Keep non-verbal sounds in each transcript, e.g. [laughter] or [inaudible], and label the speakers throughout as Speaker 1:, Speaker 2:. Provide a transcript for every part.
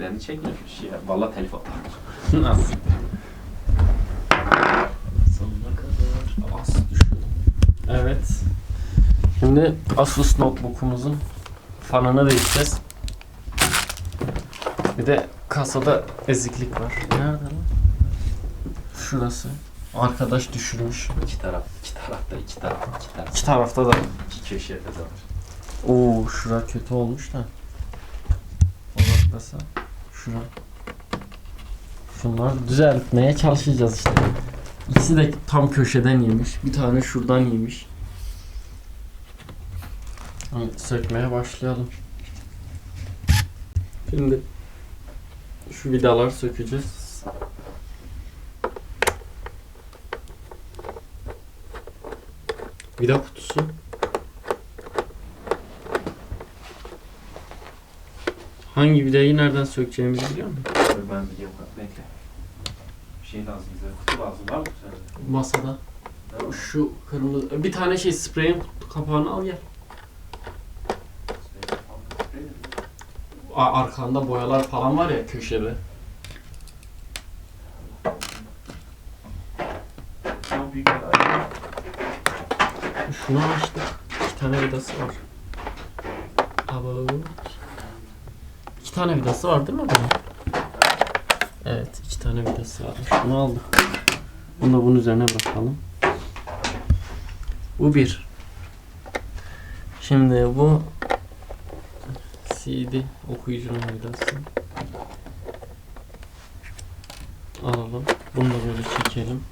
Speaker 1: Beni çekmemiş ya. Valla telif atar. Nasıl? Sonuna kadar az düşüyor. Evet. Şimdi Asus notebook'umuzun fanını değişeceğiz. Bir de kasada eziklik var. Nerede lan? Şurası. Arkadaş düşürmüş. İki taraf, iki tarafta, iki taraf, iki taraf. İki tarafta da. İki köşede de var. Oo, şura kötü olmuş da. Odaklasa. Şura. Şunları düzeltmeye çalışacağız işte. İkisi de tam köşeden yemiş. Bir tane şuradan yemiş. Hani sökmeye başlayalım. Şimdi şu vidaları sökeceğiz. Vida kutusu. Hangi vidayı nereden sökeceğimizi biliyor musun?
Speaker 2: Ben biliyorum. Bekle. Bir şey lazım bize. Kutu lazım. Var mı sende?
Speaker 1: Masada. Şu kırmızı... Bir tane şey spreyin kapağını al gel. A- arkanda boyalar falan var ya köşede.
Speaker 2: Çok büyük bir
Speaker 1: Şunu açtık. İki tane vidası var. About. İki tane vidası var değil mi bunun? Evet, iki tane vidası var. Şunu aldık. Bunu da bunun üzerine bırakalım. Bu bir. Şimdi bu CD okuyucunun vidası. Alalım. Bunu da böyle çekelim.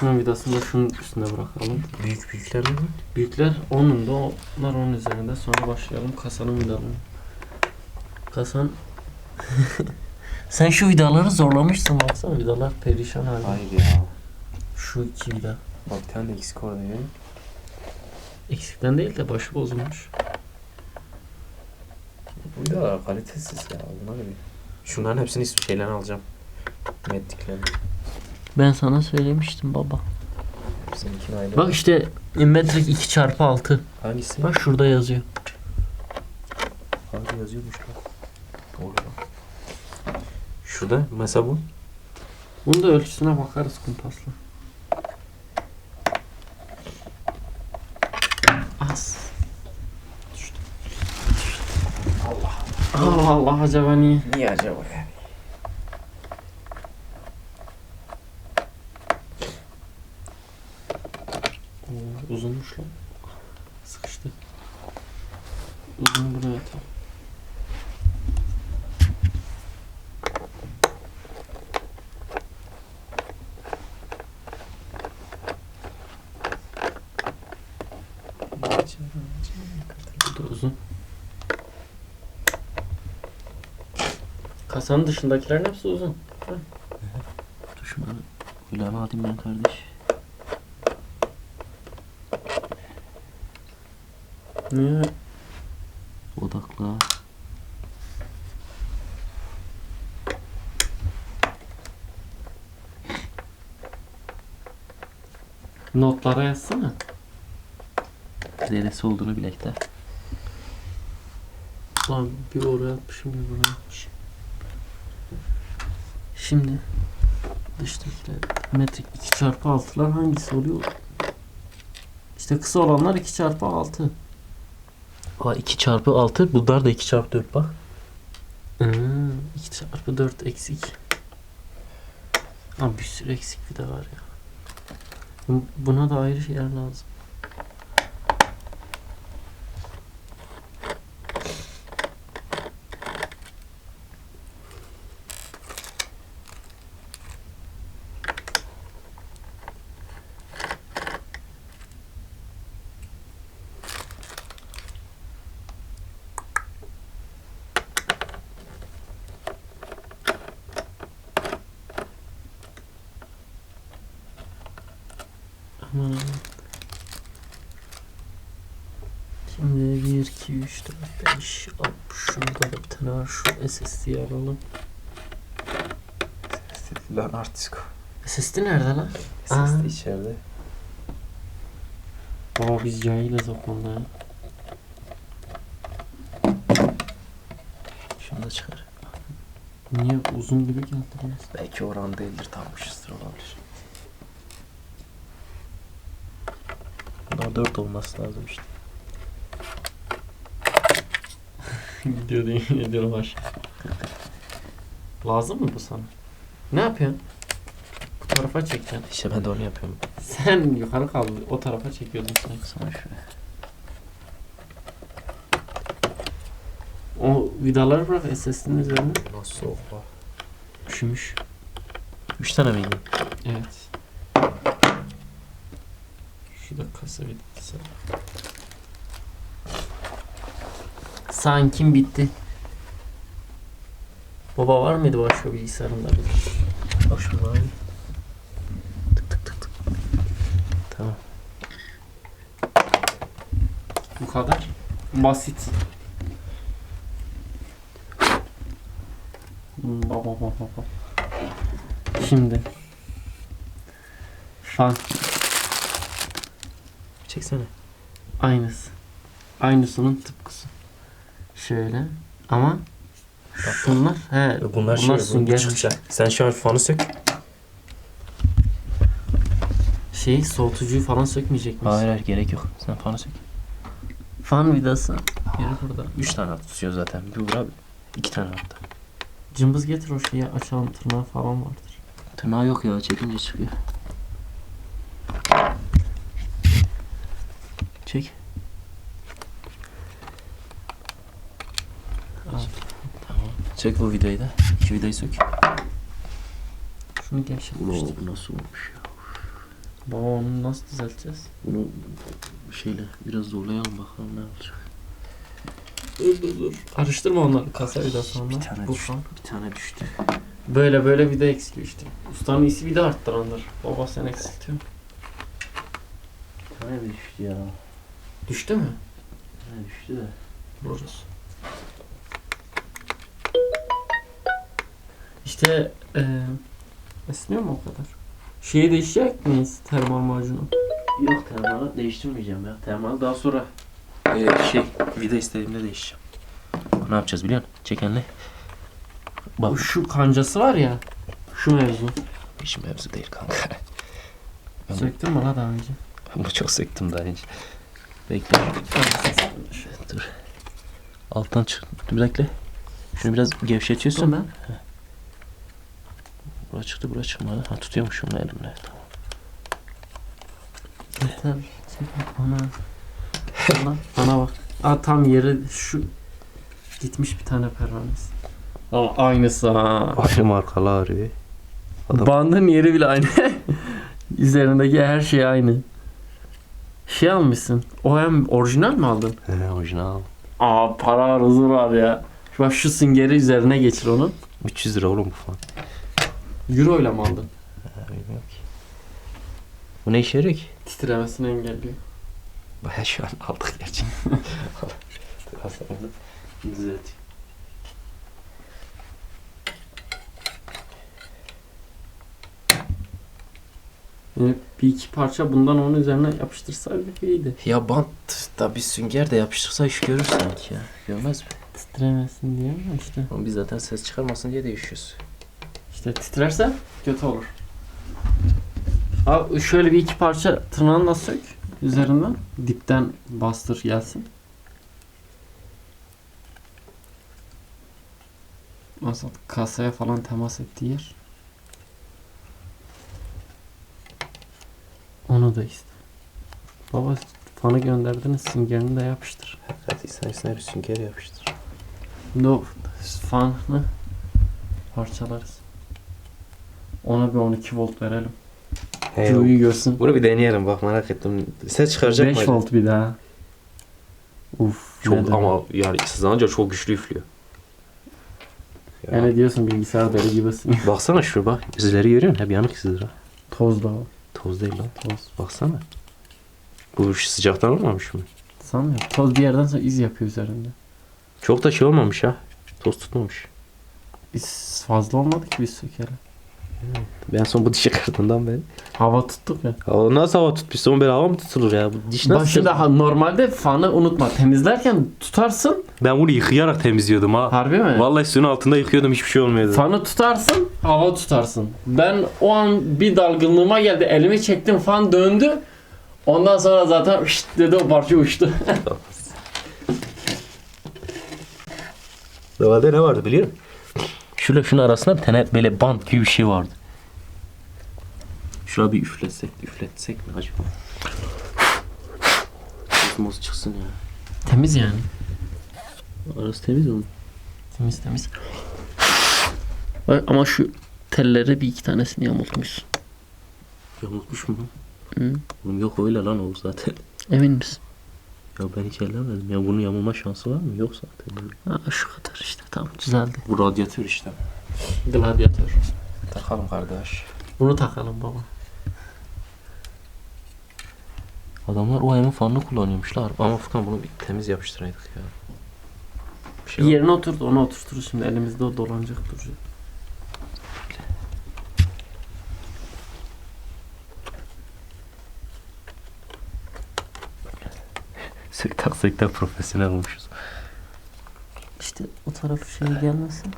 Speaker 1: Şunun vidasını da şunun üstüne bırakalım.
Speaker 2: Büyük büyükler mi?
Speaker 1: Büyükler onun da onlar onun üzerinde. Sonra başlayalım kasanın vidalarını. Kasan [laughs] Sen şu vidaları zorlamışsın baksana vidalar perişan halde.
Speaker 2: Hayır ya.
Speaker 1: Şu iki vida.
Speaker 2: Bak bir tane de eksik orada ya.
Speaker 1: Eksikten değil de başı bozulmuş.
Speaker 2: Bu da kalitesiz ya. Buna göre. Şunların hepsini şeylerini alacağım. Mettiklerini.
Speaker 1: Ben sana söylemiştim baba.
Speaker 2: Hepsininkini ayrı.
Speaker 1: Bak işte Inmetrik 2 çarpı 6.
Speaker 2: Hangisi?
Speaker 1: Bak şurada yazıyor.
Speaker 2: Hangi yazıyormuş lan? Lan. Şurada mesela bu.
Speaker 1: Bunun da ölçüsüne bakarız kumpasla. Az. Düştü. Allah. Allah Allah acaba niye?
Speaker 2: Niye acaba yani?
Speaker 1: Oo, uzunmuş lan. Sıkıştı. Uzun buraya atalım. Bu da uzun. Kasanın dışındakilerin hepsi uzun.
Speaker 2: Dur şunları kulağına alayım ben kardeş.
Speaker 1: Niye?
Speaker 2: Odakla.
Speaker 1: Notlara yazsana.
Speaker 2: Neresi olduğunu bilek de.
Speaker 1: Lan bir oraya atmışım bir buraya atmışım. Şimdi dıştakiler metrik 2 çarpı 6'lar hangisi oluyor? İşte kısa olanlar 2 çarpı 6.
Speaker 2: Aa 2 çarpı 6 bunlar da 2 çarpı 4 bak.
Speaker 1: Hmm, 2 çarpı 4 eksik. Ama bir sürü eksik bir de var ya. Bu- Buna da ayrı yer lazım. Aman. Şimdi 1, 2, 3, 4, 5, 6. Şurada da bir tane var. Şu SSD'yi alalım.
Speaker 2: Lan artist.
Speaker 1: SSD nerede lan? Aa.
Speaker 2: de içeride.
Speaker 1: Baba biz cahiliz o konuda ya.
Speaker 2: Şunu da çıkar.
Speaker 1: Niye uzun gibi geldi biraz?
Speaker 2: Belki oran değildir tam uçuştur olabilir. Bunlar 4 olması lazım işte.
Speaker 1: Gidiyor diye ediyorum aşağı. Lazım mı bu sana? Ne yapıyorsun? Bu tarafa çekeceksin.
Speaker 2: İşte ben de onu yapıyorum.
Speaker 1: Sen yukarı kaldı. O tarafa çekiyordun sanki.
Speaker 2: Sana şöyle.
Speaker 1: O vidaları bırak SS'nin üzerine.
Speaker 2: Nasıl soğuk var?
Speaker 1: Üşümüş.
Speaker 2: 3 tane miydi?
Speaker 1: Evet. Şu da kasa vidası. Sanki bitti. Baba var mıydı başka bilgisayarında?
Speaker 2: Bak şurada abi. Tık tık tık tık. Tamam.
Speaker 1: Bu kadar. Basit. Hmm, Baba baba baba. Şimdi. Fan.
Speaker 2: Çeksene.
Speaker 1: Aynısı. Aynısının tıpkısı. Şöyle. Ama şunlar he
Speaker 2: Bunlar,
Speaker 1: bunlar
Speaker 2: şey
Speaker 1: sünger.
Speaker 2: çıkacak. Sen şu an fanı sök.
Speaker 1: Şey soğutucuyu falan sökmeyecek misin?
Speaker 2: Hayır hayır gerek yok. Sen fanı sök.
Speaker 1: Fan vidası. Yeri burada.
Speaker 2: 3 tane tutuyor zaten. Bir vur abi. 2 tane hatta.
Speaker 1: Cımbız getir o şeyi açalım tırnağı falan vardır.
Speaker 2: Tırnağı yok ya çekince çıkıyor. Çek.
Speaker 1: Al.
Speaker 2: Çek bu vidayı da. İki vidayı sök.
Speaker 1: Şunu gevşetmiştik.
Speaker 2: bu nasıl olmuş ya?
Speaker 1: Baba onu nasıl düzelteceğiz?
Speaker 2: Bunu şeyle biraz zorlayalım bakalım ne olacak.
Speaker 1: Dur dur dur. Karıştırma onları kasa vidası onlar.
Speaker 2: Bir tane
Speaker 1: Bu
Speaker 2: düştü.
Speaker 1: fan.
Speaker 2: Bir tane düştü.
Speaker 1: Böyle böyle vida eksiliyor işte. Ustanın iyisi vida arttırandır. Baba sen eksiltiyorsun.
Speaker 2: Bir tane mi düştü ya?
Speaker 1: Düştü mü?
Speaker 2: Bir tane düştü de.
Speaker 1: Vururuz. İşte eee esniyor mu o kadar? Şeyi değişecek miyiz termal macunu?
Speaker 2: Yok termalı değiştirmeyeceğim ya. Termalı daha sonra ee, şey vida istediğimde değişeceğim. Ne yapacağız biliyor musun? Çekenle. Bak
Speaker 1: şu kancası var ya. Şu mevzu.
Speaker 2: işim mevzu değil kanka. Ben-
Speaker 1: Söktün mü la daha önce?
Speaker 2: Ama çok sıktım daha önce. Bekle. Dur. Alttan çık. Dur bekle. Şunu biraz gevşetiyorsun.
Speaker 1: ben.
Speaker 2: Bura çıktı bura çıkmadı. Ha tutuyormuşum elimle. Tamam.
Speaker 1: Yeter. Çek ana. Ana, ana bak. Aa, tam yeri şu gitmiş bir tane pervanesi. Ama aynısı ha.
Speaker 2: Aynı markalar abi. Adam-
Speaker 1: Bandın yeri bile aynı. [laughs] Üzerindeki her şey aynı. Şey almışsın. O hem orijinal mi aldın?
Speaker 2: He orijinal.
Speaker 1: Aa para arızı var ya. Şu Bak şu süngeri üzerine geçir onun.
Speaker 2: 300 lira oğlum bu falan.
Speaker 1: Euro ile mi aldın?
Speaker 2: Ha, bilmiyorum ki. Bu ne işe yarıyor ki?
Speaker 1: Titremesini engelliyor.
Speaker 2: Baya şu an aldık sonra [laughs] düzeltiyor.
Speaker 1: Yani bir iki parça bundan onun üzerine yapıştırsaydık iyiydi.
Speaker 2: Ya bant da bir sünger de yapıştırsa iş görür sanki ya. Görmez mi?
Speaker 1: Titremesin diye ama işte.
Speaker 2: Ama biz zaten ses çıkarmasın diye değişiyoruz.
Speaker 1: İşte titrerse kötü olur. Abi şöyle bir iki parça tırnağını da sök üzerinden. Dipten bastır gelsin. Nasıl kasaya falan temas ettiği yer. Onu da iste. Baba fanı gönderdiniz süngerini de yapıştır.
Speaker 2: Hadi sen üstüne bir sünger yapıştır.
Speaker 1: No fanı parçalarız. Ona bir 12 volt verelim. Q'yu görsün.
Speaker 2: Bunu bir deneyelim bak merak ettim. Ses çıkaracak
Speaker 1: 5
Speaker 2: mı?
Speaker 1: volt bir daha. Uf.
Speaker 2: Çok
Speaker 1: neden?
Speaker 2: ama yani sızlanınca çok güçlü üflüyor. Ya.
Speaker 1: Yani diyorsun bilgisayar deli gibisin. [laughs]
Speaker 2: Baksana şu bak izleri görüyor musun? Hep yanık izleri.
Speaker 1: Toz da var.
Speaker 2: Toz değil lan.
Speaker 1: Toz.
Speaker 2: Baksana. Bu sıcaktan olmamış mı?
Speaker 1: Sanmıyorum. Toz bir yerden sonra iz yapıyor üzerinde.
Speaker 2: Çok da şey olmamış ha. Toz tutmamış.
Speaker 1: Biz fazla olmadı ki biz sökelim.
Speaker 2: Ben son bu dişi kırdığından beri.
Speaker 1: Hava tuttuk ya.
Speaker 2: O nasıl hava tutmuş? Son böyle hava mı tutulur ya? Bu diş nasıl?
Speaker 1: Bak şimdi ha- normalde fanı unutma. Temizlerken tutarsın.
Speaker 2: Ben bunu yıkayarak temizliyordum ha.
Speaker 1: Harbi mi?
Speaker 2: Vallahi suyun altında yıkıyordum hiçbir şey olmuyordu.
Speaker 1: Fanı tutarsın, hava tutarsın. Ben o an bir dalgınlığıma geldi. Elimi çektim, fan döndü. Ondan sonra zaten şşt dedi o parça uçtu.
Speaker 2: Normalde ne vardı biliyor musun? Şöyle şunun arasında bir tane böyle bant gibi bir şey vardı. Şuna bir üfletsek, üfletsek mi acaba? Osmoz çıksın ya.
Speaker 1: Temiz yani.
Speaker 2: Arası temiz onun.
Speaker 1: Temiz temiz. Ama şu telleri bir iki tanesini yamultmuşsun.
Speaker 2: Yamultmuş mu?
Speaker 1: Hı.
Speaker 2: Oğlum yok öyle lan o zaten.
Speaker 1: Emin misin?
Speaker 2: Ya ben hiç ellemedim. Ya bunun yamulma şansı var mı? Yok zaten.
Speaker 1: Ha, şu kadar işte tamam düzeldi.
Speaker 2: Bu radyatör işte.
Speaker 1: Gladyatör.
Speaker 2: Takalım kardeş.
Speaker 1: Bunu takalım baba.
Speaker 2: Adamlar o ayımın fanını kullanıyormuşlar. Ama Furkan bunu bir temiz yapıştıraydık ya. Bir
Speaker 1: Bir
Speaker 2: şey var.
Speaker 1: yerine oturdu onu oturturuz şimdi elimizde o dolanacak duracak.
Speaker 2: Sök tak sök tak profesyonel olmuşuz.
Speaker 1: İşte o tarafı şey gelmesin.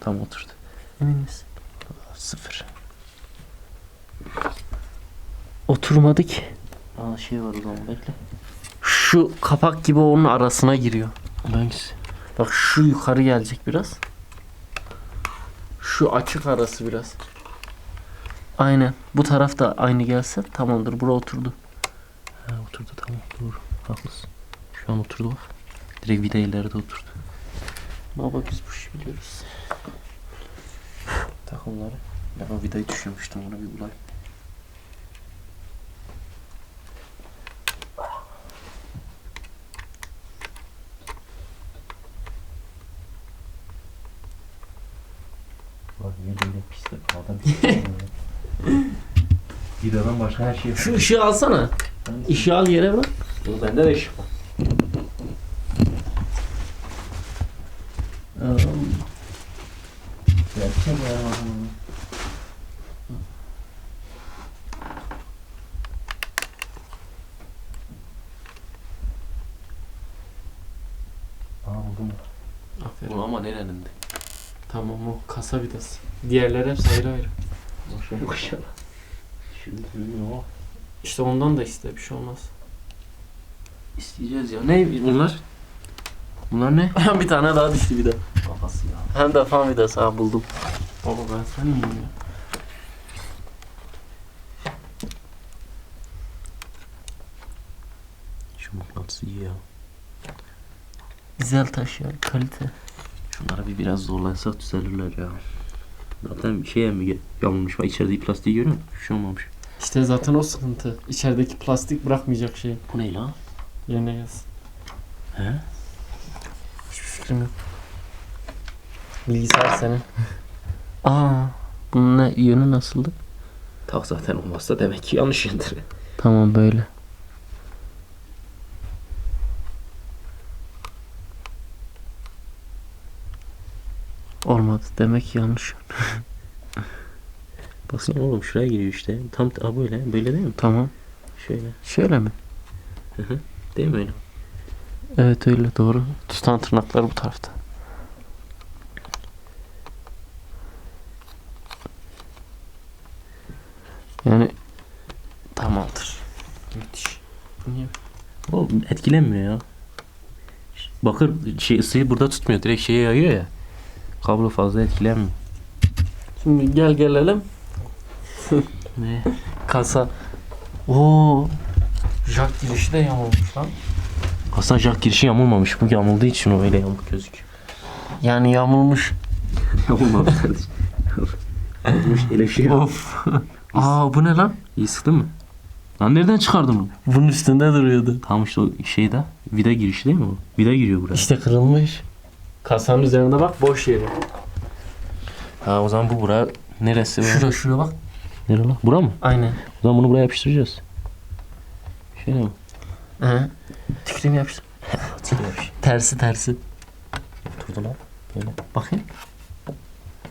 Speaker 2: Tam oturdu.
Speaker 1: Emin misin?
Speaker 2: Sıfır.
Speaker 1: Oturmadı ki.
Speaker 2: Aa şey var o zaman bekle.
Speaker 1: Şu kapak gibi onun arasına giriyor.
Speaker 2: Hangisi?
Speaker 1: Bak şu yukarı gelecek biraz. Şu açık arası biraz. Aynen. Bu taraf da aynı gelse tamamdır. Bura oturdu.
Speaker 2: Ha oturdu tamam doğru. Haklısın. Şu an oturdu bak. Direkt vida ileride oturdu.
Speaker 1: Baba biz bu işi biliyoruz.
Speaker 2: Takımları. Ben o vidayı düşürmüştüm ona bir bulay. Bak vidayla pislik adam Vidadan başka her şey
Speaker 1: Şu ışığı alsana. Işığı al yere bırak.
Speaker 2: Bu bende de ışık var. Gerçek ya.
Speaker 1: Aferin.
Speaker 2: Bu ama nerenin de?
Speaker 1: Tamam o kasa vidası. Diğerleri hepsi ayrı ayrı.
Speaker 2: Boşuna ya. Şimdi o?
Speaker 1: İşte ondan da iste bir şey olmaz.
Speaker 2: İsteyeceğiz ya. Ne bunlar? Bunlar ne? [laughs]
Speaker 1: bir tane daha düştü bir de.
Speaker 2: Kafası ya.
Speaker 1: Hem de fan vidası ha buldum. Baba ben sen miyim ya?
Speaker 2: Şu mıknatısı iyi ya.
Speaker 1: Güzel taş ya kalite.
Speaker 2: Şunları bir biraz zorlaysak düzelirler ya. Zaten şeye mi yamulmuş var? İçeride plastiği görüyor musun? Bir şey olmamış.
Speaker 1: İşte zaten o sıkıntı. İçerideki plastik bırakmayacak şey.
Speaker 2: Bu ne lan?
Speaker 1: Yerine gelsin.
Speaker 2: He?
Speaker 1: Hiçbir fikrim yok. Bilgisayar senin. [laughs] Aa, bunun ne yönü nasıldı?
Speaker 2: Tak zaten olmazsa demek ki yanlış yöndir.
Speaker 1: Tamam böyle. Olmadı. Demek ki yanlış. [laughs]
Speaker 2: Baksana oğlum şuraya giriyor işte. Tam a böyle. Böyle değil mi?
Speaker 1: Tamam.
Speaker 2: Şöyle.
Speaker 1: Şöyle mi?
Speaker 2: Değil mi öyle?
Speaker 1: Evet öyle doğru. Tutan tırnaklar bu tarafta. Yani tamamdır. Müthiş. Niye?
Speaker 2: O etkilenmiyor ya. Bakır şey ısıyı burada tutmuyor. Direkt şeye yayıyor ya. Kablo fazla etkilenmiyor.
Speaker 1: Şimdi gel gelelim.
Speaker 2: Ne?
Speaker 1: Kasa. Oo. Jack girişi de yamulmuş lan.
Speaker 2: Aslında jack girişi yamulmamış. Bu yamulduğu için o öyle yamuk gözüküyor.
Speaker 1: Yani yamulmuş. [laughs]
Speaker 2: Yamulmamış kardeşim. Yamulmuş ele şey
Speaker 1: Of. Aa bu ne lan?
Speaker 2: İyi sıktın mı? Lan nereden çıkardın bunu?
Speaker 1: Bunun üstünde duruyordu.
Speaker 2: Tam işte o şeyde vida girişi değil mi o? Vida giriyor buraya.
Speaker 1: İşte kırılmış. Kasanın üzerinde bak boş yeri.
Speaker 2: Ha o zaman bu bura neresi? bu?
Speaker 1: Şura şura bak.
Speaker 2: Nere lan? Bura mı?
Speaker 1: Aynen.
Speaker 2: O zaman bunu buraya yapıştıracağız. Şöyle mi?
Speaker 1: He. Tüküreyim yapıştır. tersi tersi.
Speaker 2: Oturdu lan. Böyle.
Speaker 1: Bakayım.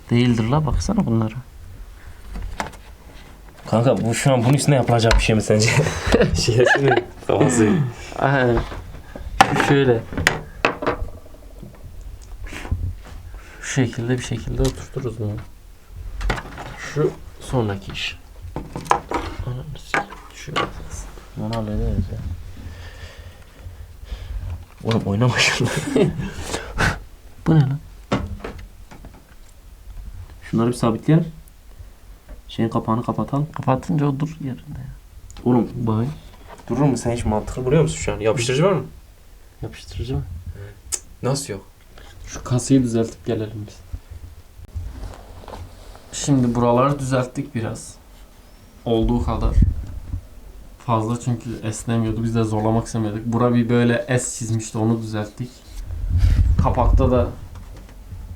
Speaker 1: Değildir la baksana bunlara.
Speaker 2: Kanka bu şu an bunun üstüne yapılacak bir şey mi sence? [laughs] Şişesini kafası.
Speaker 1: Aynen. Şöyle. Şu şekilde bir şekilde oturturuz bunu. Şu sonraki iş.
Speaker 2: Onu hallederiz ya. Oğlum oynama şunu. [laughs]
Speaker 1: Bu ne lan?
Speaker 2: Şunları bir sabitleyelim. Şeyin kapağını kapatalım.
Speaker 1: Kapatınca o dur yerinde ya.
Speaker 2: Oğlum
Speaker 1: Bay.
Speaker 2: durur mu? Sen hiç mantıklı buluyor musun şu an? Yapıştırıcı var mı?
Speaker 1: Yapıştırıcı mı?
Speaker 2: Nasıl yok?
Speaker 1: Şu kasayı düzeltip gelelim biz. Şimdi buraları düzelttik biraz. Olduğu kadar. Fazla çünkü esnemiyordu. Biz de zorlamak istemedik. Bura bir böyle es çizmişti. Onu düzelttik. Kapakta da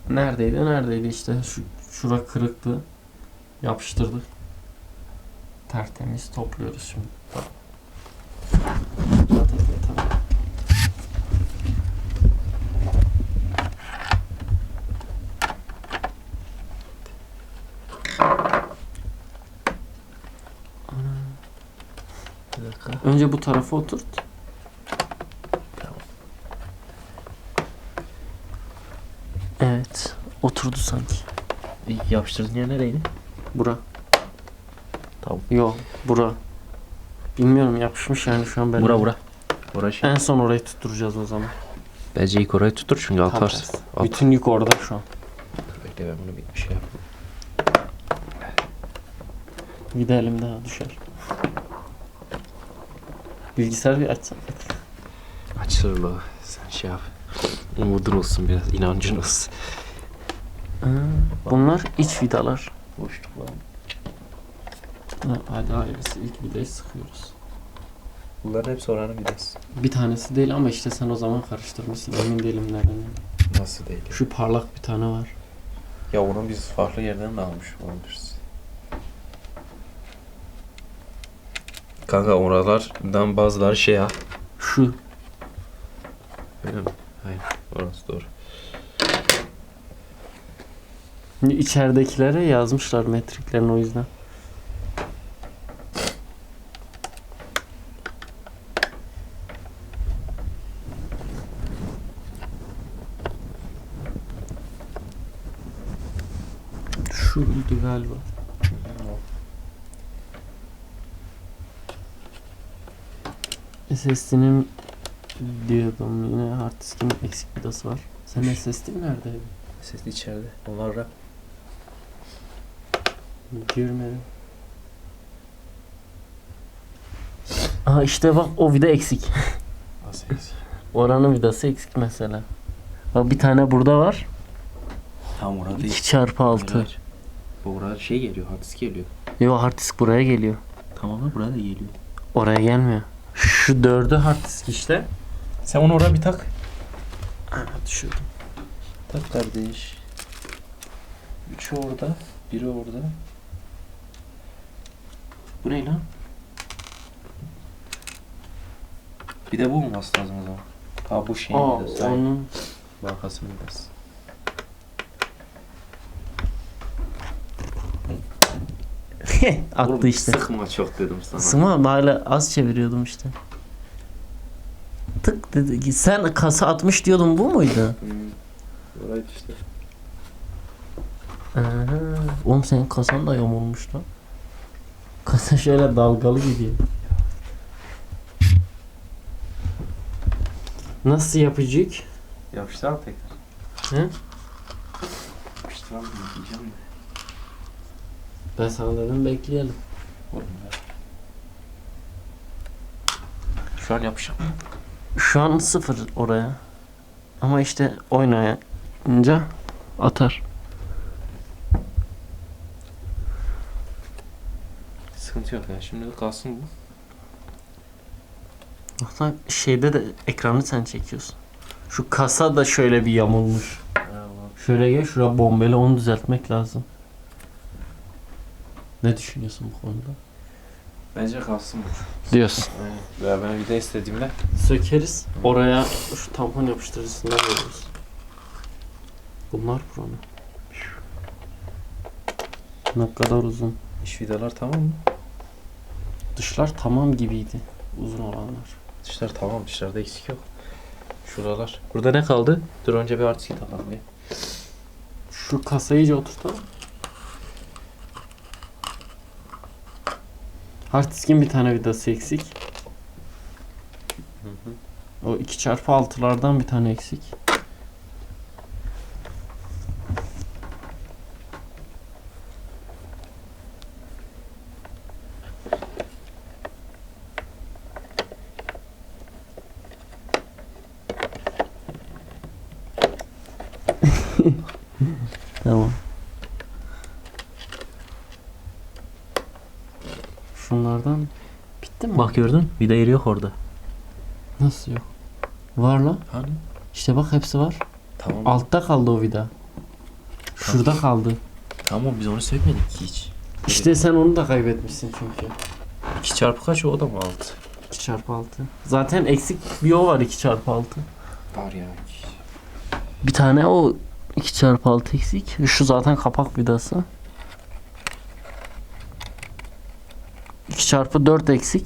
Speaker 1: neredeydi? Neredeydi işte. Şu şura kırıktı. Yapıştırdık. Tertemiz topluyoruz şimdi.
Speaker 2: Bir dakika.
Speaker 1: Önce bu tarafa oturt. Evet. Oturdu sanki.
Speaker 2: İlk yapıştırdığın yer nereydi?
Speaker 1: Bura.
Speaker 2: Tamam.
Speaker 1: Yok. Bura. Bilmiyorum yapışmış yani şu an ben.
Speaker 2: Bura bura. Bura şey.
Speaker 1: En son orayı tutturacağız o zaman.
Speaker 2: Bence ilk orayı tutur çünkü
Speaker 1: Tam
Speaker 2: atarsın.
Speaker 1: tersi.
Speaker 2: At.
Speaker 1: Bütün yük orada şu an.
Speaker 2: Dur bekle ben bunu bir şey yapayım.
Speaker 1: Gidelim daha düşer. Bilgisayar bir açsana.
Speaker 2: Açılır lo. Sen şey yap. Umudun olsun biraz. inancın olsun.
Speaker 1: Aa, bunlar iç vidalar.
Speaker 2: Boşluk var.
Speaker 1: Ha, Hadi hayırlısı ilk vidayı sıkıyoruz.
Speaker 2: Bunların hepsi oranı vidası.
Speaker 1: Bir tanesi değil ama işte sen o zaman karıştırmışsın. Emin değilim nereden.
Speaker 2: Nasıl değil?
Speaker 1: Şu parlak bir tane var.
Speaker 2: Ya onu biz farklı yerden de almış olabiliriz. Kanka oralardan bazıları şey ya.
Speaker 1: Şu.
Speaker 2: Öyle mi? Hayır. Orası doğru.
Speaker 1: Şimdi içeridekilere yazmışlar metriklerini o yüzden. Şuydu galiba. SSD'nin diyordum yine hard disk'in eksik vidası var. Senin SSD'in neredeydi?
Speaker 2: Ses içeride. Onlar rap.
Speaker 1: Görmedim. Aha işte bak o vida eksik.
Speaker 2: Nasıl [laughs]
Speaker 1: Oranın vidası eksik mesela. Bak bir tane burada var.
Speaker 2: Tam orada
Speaker 1: 2 çarpı 6.
Speaker 2: Bu orada şey geliyor. Hadis geliyor.
Speaker 1: Yo hard disk buraya geliyor.
Speaker 2: Tamam da burada geliyor.
Speaker 1: Oraya gelmiyor. Şu dördü hard disk işte.
Speaker 2: Sen onu oraya bir tak.
Speaker 1: Aa, düşürdüm.
Speaker 2: Tak kardeş. Üçü orada. Biri orada. Bu ne lan? Bir de bu olması lazım o zaman. Ha bu şeyin
Speaker 1: Aa,
Speaker 2: vidası.
Speaker 1: Onun
Speaker 2: Bankasının vidası. [laughs]
Speaker 1: attı
Speaker 2: Oğlum,
Speaker 1: işte.
Speaker 2: Sıkma çok dedim sana.
Speaker 1: Sıma hala az çeviriyordum işte. Tık dedi ki sen kasa 60 diyordun bu muydu?
Speaker 2: Hmm. Orayı işte.
Speaker 1: Aha. Oğlum senin kasan da yamulmuş lan. Kasa şöyle dalgalı gidiyor. Nasıl yapacak?
Speaker 2: Yapıştıralım tekrar.
Speaker 1: Hı? Ben sana dedim bekleyelim.
Speaker 2: Şu an mı?
Speaker 1: Şu an sıfır oraya. Ama işte oynayınca atar.
Speaker 2: Sıkıntı yok ya. Şimdi kalsın bu.
Speaker 1: Hatta şeyde de ekranı sen çekiyorsun. Şu kasa da şöyle bir yamulmuş. Şöyle gel şura bombeli onu düzeltmek lazım. Ne düşünüyorsun bu konuda?
Speaker 2: Bence kalsın bu.
Speaker 1: Diyorsun.
Speaker 2: Aynen. Ya ben bir de istediğimde
Speaker 1: Sökeriz. Oraya şu tampon yapıştırıcısından veririz. Bunlar buranın. Ne kadar uzun.
Speaker 2: iş vidalar tamam mı?
Speaker 1: Dışlar tamam gibiydi. Uzun olanlar.
Speaker 2: Dışlar tamam dışarıda eksik yok. Şuralar. Burada ne kaldı? Dur önce bir artı takalım bir.
Speaker 1: Şu kasayı iyice oturtalım. Hard diskin bir tane vidası eksik. O 2 çarpı 6'lardan bir tane eksik. tamam. Şunlardan bitti mi?
Speaker 2: Bak gördün? Vida yeri yok orada.
Speaker 1: Nasıl yok? Var lan.
Speaker 2: Hani?
Speaker 1: İşte bak hepsi var.
Speaker 2: Tamam.
Speaker 1: Altta kaldı o vida. Şurada kaldı.
Speaker 2: Tamam biz onu sökmedik ki hiç.
Speaker 1: İşte sen onu da kaybetmişsin çünkü.
Speaker 2: 2 çarpı kaç o da mı 6?
Speaker 1: 2 çarpı 6. Zaten eksik bir o var 2 çarpı 6.
Speaker 2: Var ya.
Speaker 1: Bir tane o 2 çarpı 6 eksik. Şu zaten kapak vidası. 2 çarpı 4 eksik.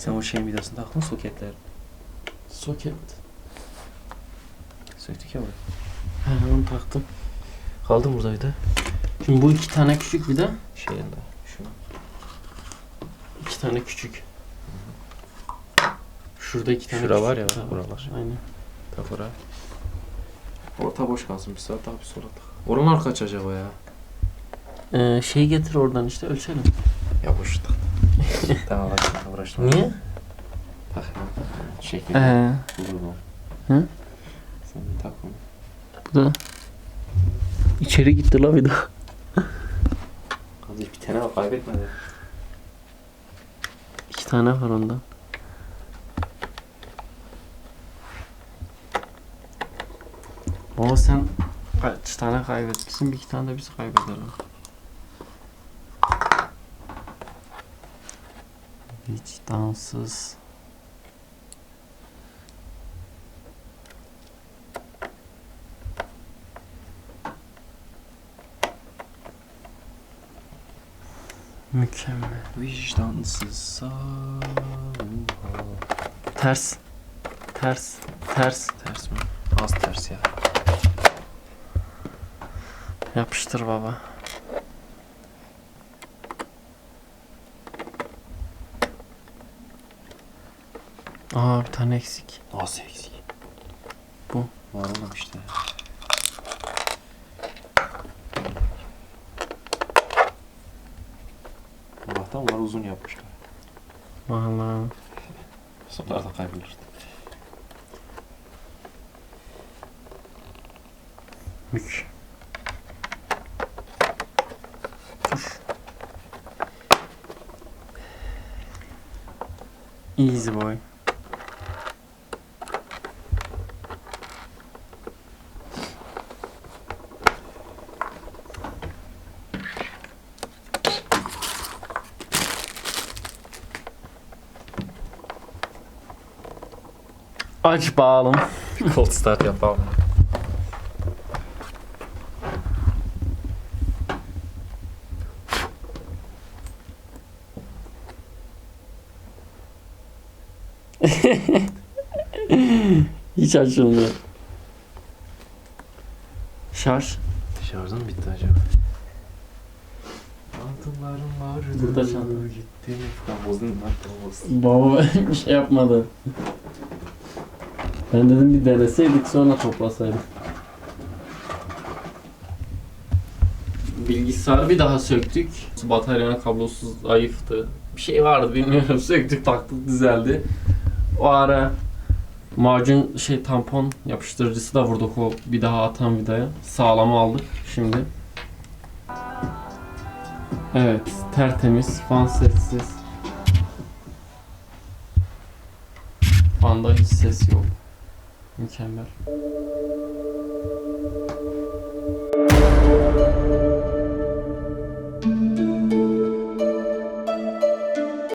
Speaker 2: Sen o şeyin vidasını taktın soketler.
Speaker 1: Soket.
Speaker 2: Söktük ya oraya.
Speaker 1: He onu taktım.
Speaker 2: Kaldı burada vida?
Speaker 1: Şimdi bu iki tane küçük vida.
Speaker 2: Şeyinde. Şu.
Speaker 1: iki tane küçük. Şurada iki tane
Speaker 2: Şura
Speaker 1: küçük
Speaker 2: var ya,
Speaker 1: vida
Speaker 2: buralar.
Speaker 1: Aynen.
Speaker 2: Tak oraya. Orta boş kalsın bir saat daha bir sola tak. Oralar kaç acaba ya?
Speaker 1: Ee, şey getir oradan işte ölçelim.
Speaker 2: Ya boş tak. [laughs] tamam bak uğraştım.
Speaker 1: Niye?
Speaker 2: Tak. Şekil.
Speaker 1: Ee,
Speaker 2: Bulur mu?
Speaker 1: Hı?
Speaker 2: Sen tak onu.
Speaker 1: bu da içeri gitti la vida. [laughs]
Speaker 2: Hadi bir tane al kaybetme de.
Speaker 1: İki tane var ondan. Baba sen kaç tane kaybetmişsin? Bir iki tane de biz kaybedelim. Vicdansız. Mükemmel.
Speaker 2: Vicdansız sağ.
Speaker 1: Ters. Ters. Ters.
Speaker 2: Ters mi? Az ters ya.
Speaker 1: Yapıştır baba. Aa bir tane eksik.
Speaker 2: Nasıl eksik?
Speaker 1: Bu.
Speaker 2: Var oğlum işte. Allah'tan var uzun yapmışlar.
Speaker 1: Vallahi. [laughs]
Speaker 2: Sonlarda kaybolur.
Speaker 1: Mük. Dur. Easy boy. Aç bağlım.
Speaker 2: Cold start yapalım. [laughs]
Speaker 1: Hiç açılmıyor. Şarj.
Speaker 2: Şarjın mı bitti acaba? Altınlarım vardı.
Speaker 1: Burada çaldı.
Speaker 2: Gitti. Ben bozdum lan.
Speaker 1: Baba [laughs] bir şey yapmadı. Ben dedim bir deneseydik sonra toplasaydık. misal bir daha söktük. Bataryanın kablosu zayıftı. Bir şey vardı bilmiyorum. [laughs] Söktük taktık düzeldi. O ara macun şey tampon yapıştırıcısı da vurduk o bir daha atan vidaya. Sağlam aldık şimdi. Evet tertemiz fan sessiz. Fanda hiç ses yok. Mükemmel.